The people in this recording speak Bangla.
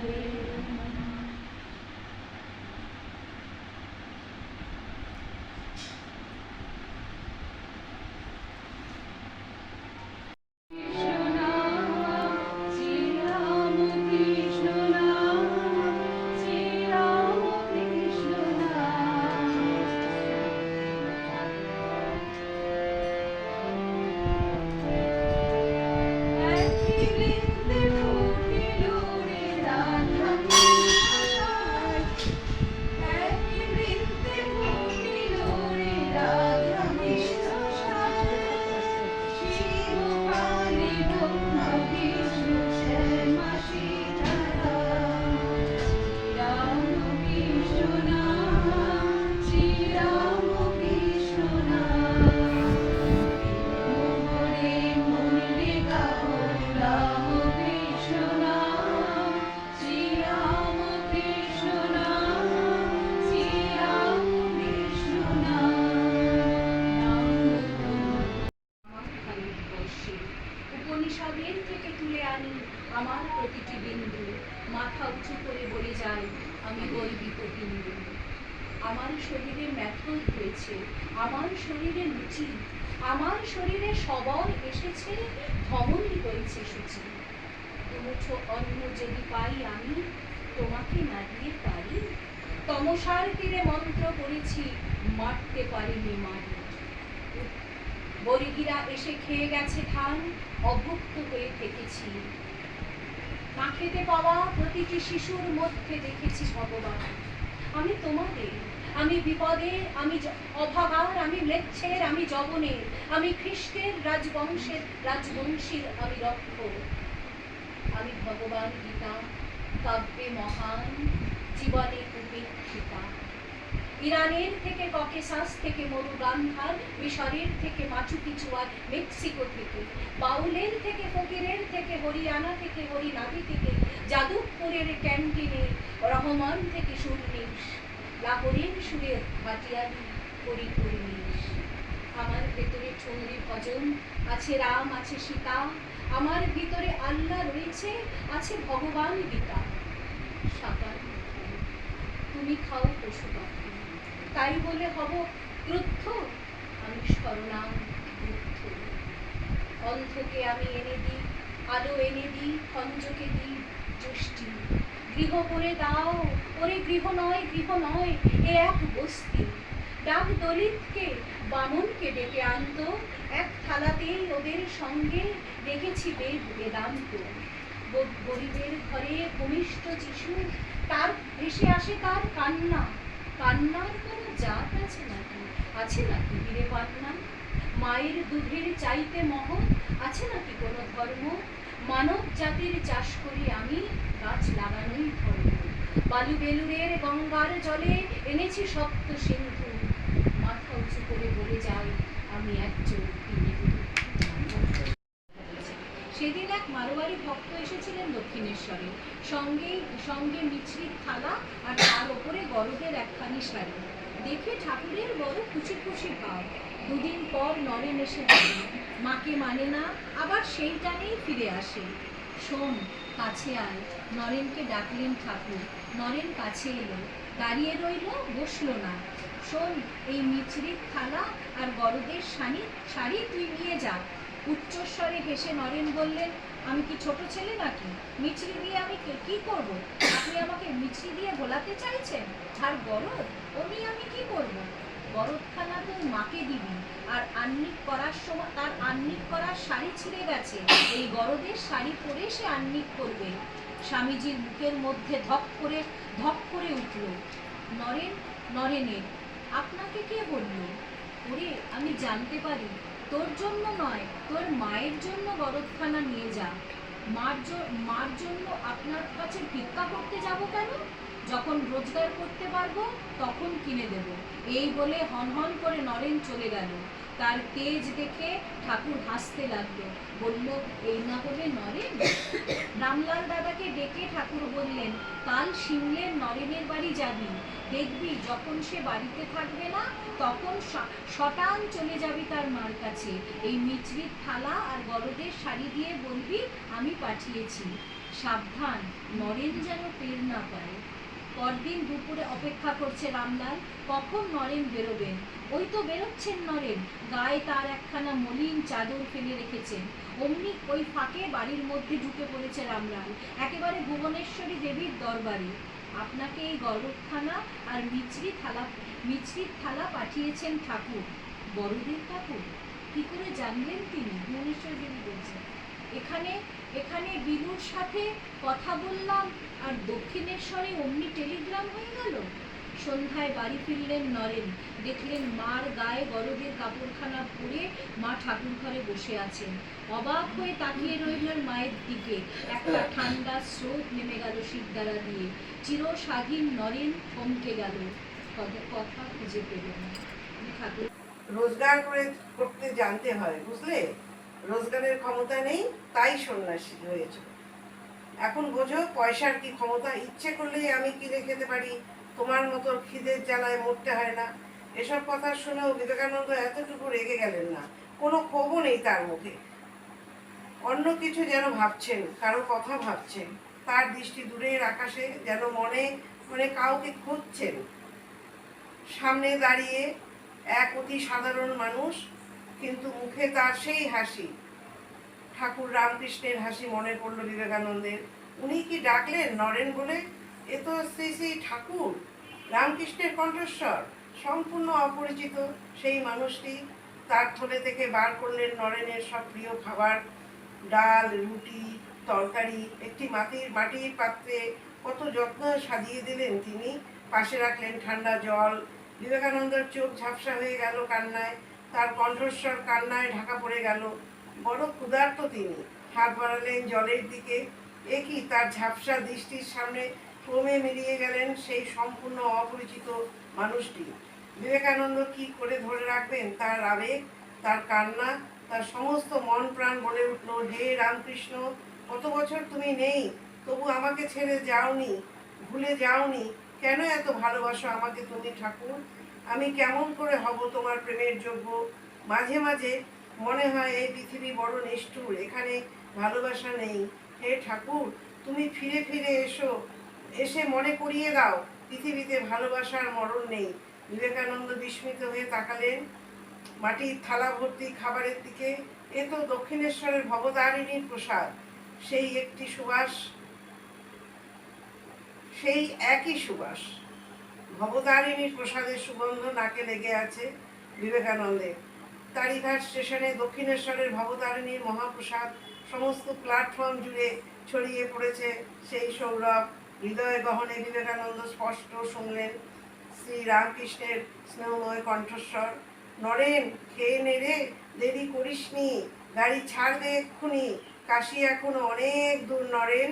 Hallelujah. হয়েছে আমার শরীরে লুচি। আমার শরীরে সবল এসেছে, ধমনী হয়েছে সূচি। দুমুঠো অন্ন যদি পাই আমি, তোমাকে না দিয়ে পারি। তমসার তীরে মন্ত্র পড়েছি মারতে পারিনি মারি। বরিগিরা এসে খেয়ে গেছে ধান, অভুক্ত হয়ে থেকেছি। না খেতে পাওয়া প্রতিটি শিশুর মধ্যে দেখেছি ভগবান। আমি তোমাদের আমি বিপদের আমি অভাগার, আমি ম্লেচ্ছের, আমি জবনের, আমি খ্রিস্টের রাজবংশের, রাজবংশীর আমি রক্ষ আমি ভগবান, গীতা, কাব্যে মহান, জীবনে উপেক্ষিতা। ইরানের থেকে ককেসাস থেকে মরু গান্ধার মিশরের থেকে মাচু পিচুয়ার মেক্সিকো থেকে, বাউলের থেকে ফকিরের থেকে, হরিয়ানা থেকে হরিনাবি থেকে, যাদবপুরের ক্যান্টিনে, রহমান থেকে সুরনিশ। লাহোরের সুরে ভাটিয়ালি পরিপূর্ণিশ আমার ভেতরে ঠুংরি ভজন, আছে রাম, আছে সীতা। আমার ভিতরে আল্লাহ রয়েছে, আছে ভগবান গীতা। সাকার তুমি খাও পশু পাখি। তাই বলে হব ক্রুদ্ধ, আমি স্মরণাম বুদ্ধ অন্ধকে আমি এনে দিই, আলো এনে দিই, খঞ্জকে দিই গৃহ করে দাও, ওরে গৃহ নয় গৃহ নয়, এ এক বস্তি। ডাক দলিতকে বামনকে ডেকে আনতো, এক থালাতেই ওদের সঙ্গে রেখেছি বেদ বেদান্ত। গরিবের ঘরে ভূমিষ্ঠ যিশু, তার ভেসে আসে তার কান্না। কান্নার কোনো জাত আছে নাকি? আছে নাকি বীরে পান্না? মায়ের দুধের চাইতে মহৎ? আছে নাকি কোনো ধর্ম? মানব জাতির চাষ করি আমি, গাছ লাগানোই ধর্ম। বালু বেলুরের গঙ্গার জলে এনেছি সপ্ত সিন্ধু। মাথা উঁচু করে বলে যাই, আমি একজন মারোয়ারি ভক্ত এসেছিলেন দক্ষিণেশ্বরে। সঙ্গে সঙ্গে মিছরির থালা আর তার ওপরে গরদের একখানি শাড়ি। দেখে ঠাকুরের বড় খুশি খুশি ভাব। দুদিন পর নরেন এসে মাকে মানে না, আবার সেই টানেই ফিরে আসে। শোন কাছে আয়। নরেনকে ডাকলেন ঠাকুর। নরেন কাছে এলো, দাঁড়িয়ে রইল, বসল না। শোন এই মিছরির থালা আর গরদের শাড়ি শাড়ি তুই নিয়ে যা। উচ্চস্বরে হেসে নরেন বললেন, আমি কি ছোট ছেলে নাকি? মিছরি দিয়ে আমি কে- করব? আপনি আমাকে মিছরি দিয়ে গোলাতে চাইছেন? আর গরদ নিয়ে আমি কি করব? গরদখানা তুই মাকে দিবি, আর আন্নিক করার সময় তার আন্নিক করার শাড়ি ছিঁড়ে গেছে। এই গরদের শাড়ি পরে সে আন্নিক করবে। স্বামীজির বুকের মধ্যে ধপ করে ধপ করে উঠল। নরেন, নরেনের, আপনাকে কে বলল? ওরে, আমি জানতে পারি। তোর জন্য নয়, তোর মায়ের জন্য গরদখানা নিয়ে যা। মার মার জন্য আপনার কাছে ভিক্ষা করতে যাব কেন? যখন রোজগার করতে পারব, তখন কিনে দেব। এই বলে হন হন করে নরেন চলে গেল। তার তেজ দেখে ঠাকুর হাসতে লাগল। বলল, এই না হলে নরেন? রামলাল দাদাকে ডেকে ঠাকুর বললেন, কাল সিমলের নরেনের বাড়ি যাবি। দেখবি, যখন সে বাড়িতে থাকবে না, তখন শটান চলে যাবি তার মার কাছে। এই মিচড়ির থালা আর গরদের শাড়ি দিয়ে বলবি, আমি পাঠিয়েছি। সাবধান, নরেন যেন টের না পায়। পরদিন দুপুরে অপেক্ষা করছে রামলাল। কখন নরেন বেরোবেন? ওই তো বেরোচ্ছেন নরেন। গায়ে তার একখানা মলিন চাদর ফেলে রেখেছেন। অমনি ওই ফাঁকে বাড়ির মধ্যে ঢুকে পড়েছে রামলাল। একেবারে ভুবনেশ্বরী দেবীর দরবারে। আপনাকে এই গরবখানা আর মিছরি থালা, মিছরির থালা পাঠিয়েছেন ঠাকুর। বড়দের ঠাকুর? কি করে জানলেন তিনি? ভুবনেশ্বর দেবী বলছেন। এখানে এখানে বিলুর সাথে কথা বললাম আর দক্ষিণেশ্বরে অমনি টেলিগ্রাম হয়ে গেল। সন্ধ্যায় বাড়ি ফিরলেন নরেন। দেখলেন মার গায়ে গরদের কাপড়খানা পরে মা ঠাকুর ঘরে বসে আছেন। অবাক হয়ে তাকিয়ে রইলেন মায়ের দিকে। একটা ঠান্ডা স্রোত নেমে গেল শিরদাঁড়া দিয়ে। চির স্বাধীন নরেন থমকে গেল। কথা- খুঁজে পেল না। ঠাকুর রোজগার করে, করতে জানতে হয়, বুঝলে? রোজগারের ক্ষমতা নেই, তাই সন্ন্যাসী হয়েছ এখন বোঝো, পয়সার কি ক্ষমতা? ইচ্ছে করলেই আমি কিনে খেতে পারি? তোমার মতো খিদের জ্বালায় মরতে হয় না। এসব কথা শুনেও বিবেকানন্দ এতটুকু রেগে গেলেন না। কোনো ক্ষোভও নেই তার মুখে। অন্য কিছু যেন ভাবছেন, কারও কথা ভাবছেন, তার দৃষ্টি দূরের আকাশে যেন মনে মানে কাউকে খুঁজছেন। সামনে দাঁড়িয়ে এক অতি সাধারণ মানুষ কিন্তু মুখে তার সেই হাসি, ঠাকুর রামকৃষ্ণের হাসি মনে পড়ল বিবেকানন্দের। উনি কি ডাকলেন নরেন বলে? এ তো শ্রী শ্রী ঠাকুর, রামকৃষ্ণের কণ্ঠস্বর, সম্পূর্ণ অপরিচিত সেই মানুষটি। তার থলে থেকে বার করলেন নরেনের সব প্রিয় খাবার, ডাল, রুটি, তরকারি, একটি মাটির মাটির পাত্রে কত যত্ন সাজিয়ে দিলেন তিনি। পাশে রাখলেন ঠান্ডা জল। বিবেকানন্দর চোখ ঝাপসা হয়ে গেল কান্নায়। তার কণ্ঠস্বর কান্নায় ঢাকা পড়ে গেল। বড় ক্ষুধার্ত তিনি। হাত বাড়ালেন জলের দিকে। এ কি তার ঝাপসা দৃষ্টির সামনে ক্রমে মিলিয়ে গেলেন সেই সম্পূর্ণ অপরিচিত মানুষটি? বিবেকানন্দ কি করে ধরে রাখবেন তার আবেগ, তার কান্না, তার সমস্ত মন প্রাণ বলে উঠল, হে রামকৃষ্ণ, কত বছর তুমি নেই, তবু আমাকে ছেড়ে যাওনি, ভুলে যাওনি। কেন এত ভালোবাসো আমাকে তুমি ঠাকুর? আমি কেমন করে হব তোমার প্রেমের যোগ্য? মাঝে মাঝে মনে হয় এই পৃথিবী বড় নিষ্ঠুর, এখানে ভালোবাসা নেই। হে ঠাকুর, তুমি ফিরে ফিরে এসো, এসে মনে করিয়ে দাও, পৃথিবীতে ভালোবাসার মরণ নেই। বিবেকানন্দ বিস্মিত হয়ে তাকালেন। মাটির থালা ভর্তি খাবারের দিকে, এ তো দক্ষিণেশ্বরের ভবতারিণীর প্রসাদ। সেই একটি সুবাস, সেই একই সুবাস। ভবতারিণীর প্রসাদের সুগন্ধ নাকে লেগে আছে বিবেকানন্দের তারিঘাট স্টেশনে দক্ষিণেশ্বরের ভবতারিণীর মহাপ্রসাদ, সমস্ত প্ল্যাটফর্ম জুড়ে ছড়িয়ে পড়েছে সেই সৌরভ। হৃদয় গহনে বিবেকানন্দ স্পষ্ট শুনলেন শ্রী রামকৃষ্ণের স্নেহময় কণ্ঠস্বর। নরেন, খেয়ে নেড়ে দেরি করিসনি, গাড়ি ছাড়বে এক্ষুনি। কাশি এখনও অনেক দূর, নরেন।